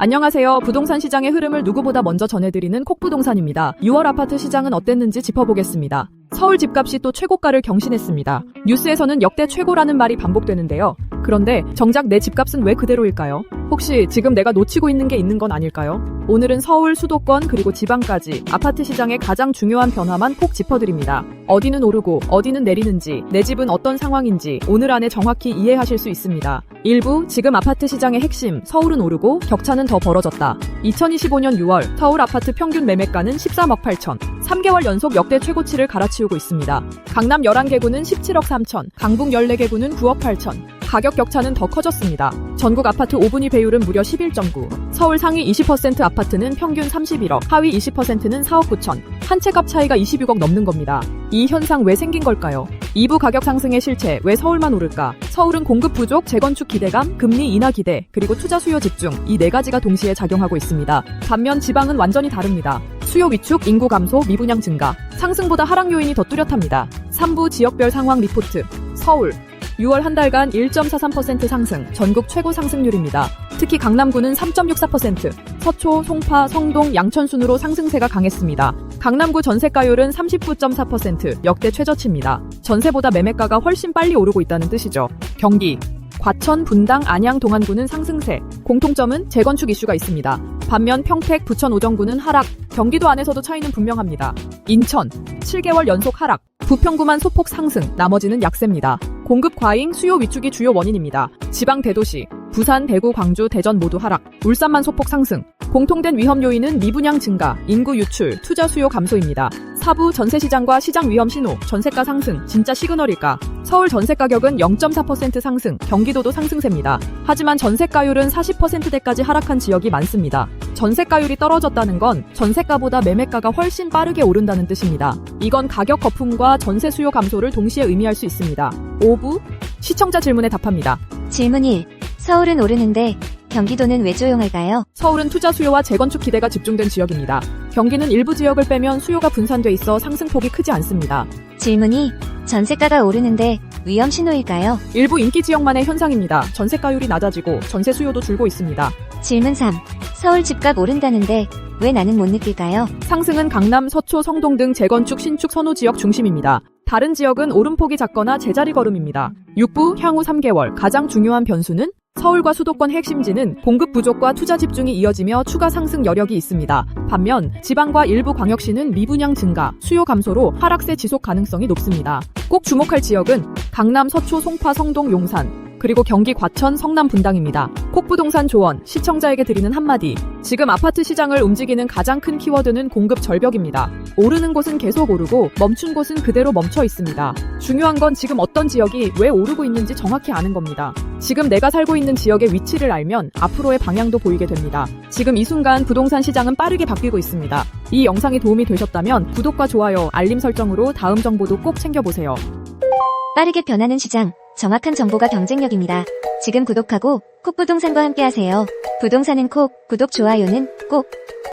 안녕하세요. 부동산 시장의 흐름을 누구보다 먼저 전해드리는 콕부동산입니다. 6월 아파트 시장은 어땠는지 짚어보겠습니다. 서울 집값이 또 최고가를 경신했습니다. 뉴스에서는 역대 최고라는 말이 반복되는데요. 그런데 정작 내 집값은 왜 그대로일까요? 혹시 지금 내가 놓치고 있는 게 있는 건 아닐까요? 오늘은 서울 수도권 그리고 지방까지 아파트 시장의 가장 중요한 변화만 꼭 짚어드립니다. 어디는 오르고 어디는 내리는지 내 집은 어떤 상황인지 오늘 안에 정확히 이해하실 수 있습니다. 일부 지금 아파트 시장의 핵심 서울은 오르고 격차는 더 벌어졌다. 2025년 6월 서울 아파트 평균 매매가는 13억 8천 3개월 연속 역대 최고치를 갈아치우고 있습니다. 강남 11개구는 17억 3천, 강북 14개구는 9억 8천. 가격 격차는 더 커졌습니다. 전국 아파트 5분위 배율은 무려 11.9. 서울 상위 20% 아파트는 평균 31억, 하위 20%는 4억 9천. 한 채 값 차이가 26억 넘는 겁니다. 이 현상 왜 생긴 걸까요? 2부 가격 상승의 실체, 왜 서울만 오를까? 서울은 공급 부족, 재건축 기대감, 금리 인하 기대, 그리고 투자 수요 집중, 이 네 가지가 동시에 작용하고 있습니다. 반면 지방은 완전히 다릅니다. 수요 위축, 인구 감소, 미분양 증가, 상승보다 하락 요인이 더 뚜렷합니다. 3부 지역별 상황 리포트, 서울, 6월 한 달간 1.43% 상승, 전국 최고 상승률입니다. 특히 강남구는 3.64%, 서초, 송파, 성동, 양천 순으로 상승세가 강했습니다. 강남구 전세가율은 39.4%, 역대 최저치입니다. 전세보다 매매가가 훨씬 빨리 오르고 있다는 뜻이죠. 경기, 과천, 분당, 안양, 동안구는 상승세, 공통점은 재건축 이슈가 있습니다. 반면 평택, 부천, 오정구는 하락, 경기도 안에서도 차이는 분명합니다. 인천, 7개월 연속 하락, 부평구만 소폭 상승, 나머지는 약세입니다. 공급 과잉, 수요 위축이 주요 원인입니다. 지방 대도시, 부산, 대구, 광주, 대전 모두 하락, 울산만 소폭 상승. 공통된 위험 요인은 미분양 증가, 인구 유출, 투자 수요 감소입니다. 사부 전세 시장과 시장 위험 신호, 전세가 상승, 진짜 시그널일까? 서울 전세 가격은 0.4% 상승, 경기도도 상승세입니다. 하지만 전세가율은 40%대까지 하락한 지역이 많습니다. 전세가율이 떨어졌다는 건 전세가보다 매매가가 훨씬 빠르게 오른다는 뜻입니다. 이건 가격 거품과 전세 수요 감소를 동시에 의미할 수 있습니다. 5부 시청자 질문에 답합니다. 질문 1. 서울은 오르는데 경기도는 왜 조용할까요? 서울은 투자 수요와 재건축 기대가 집중된 지역입니다. 경기는 일부 지역을 빼면 수요가 분산돼 있어 상승폭이 크지 않습니다. 질문 2. 전세가가 오르는데 위험 신호일까요? 일부 인기 지역만의 현상입니다. 전세가율이 낮아지고 전세 수요도 줄고 있습니다. 질문 3. 서울 집값 오른다는데 왜 나는 못 느낄까요? 상승은 강남, 서초, 성동 등 재건축, 신축 선호 지역 중심입니다. 다른 지역은 오름폭이 작거나 제자리 걸음입니다. 6부 향후 3개월 가장 중요한 변수는 서울과 수도권 핵심지는 공급 부족과 투자 집중이 이어지며 추가 상승 여력이 있습니다. 반면 지방과 일부 광역시는 미분양 증가, 수요 감소로 하락세 지속 가능성이 높습니다. 꼭 주목할 지역은 강남, 서초, 송파, 성동, 용산, 그리고 경기 과천, 성남 분당입니다. 콕부동산 조언, 시청자에게 드리는 한마디. 지금 아파트 시장을 움직이는 가장 큰 키워드는 공급 절벽입니다. 오르는 곳은 계속 오르고 멈춘 곳은 그대로 멈춰 있습니다. 중요한 건 지금 어떤 지역이 왜 오르고 있는지 정확히 아는 겁니다. 지금 내가 살고 있는 지역의 위치를 알면 앞으로의 방향도 보이게 됩니다. 지금 이 순간 부동산 시장은 빠르게 바뀌고 있습니다. 이 영상이 도움이 되셨다면 구독과 좋아요, 알림 설정으로 다음 정보도 꼭 챙겨보세요. 빠르게 변하는 시장, 정확한 정보가 경쟁력입니다. 지금 구독하고 콕 부동산과 함께하세요. 부동산은 콕, 구독, 좋아요는 꼭.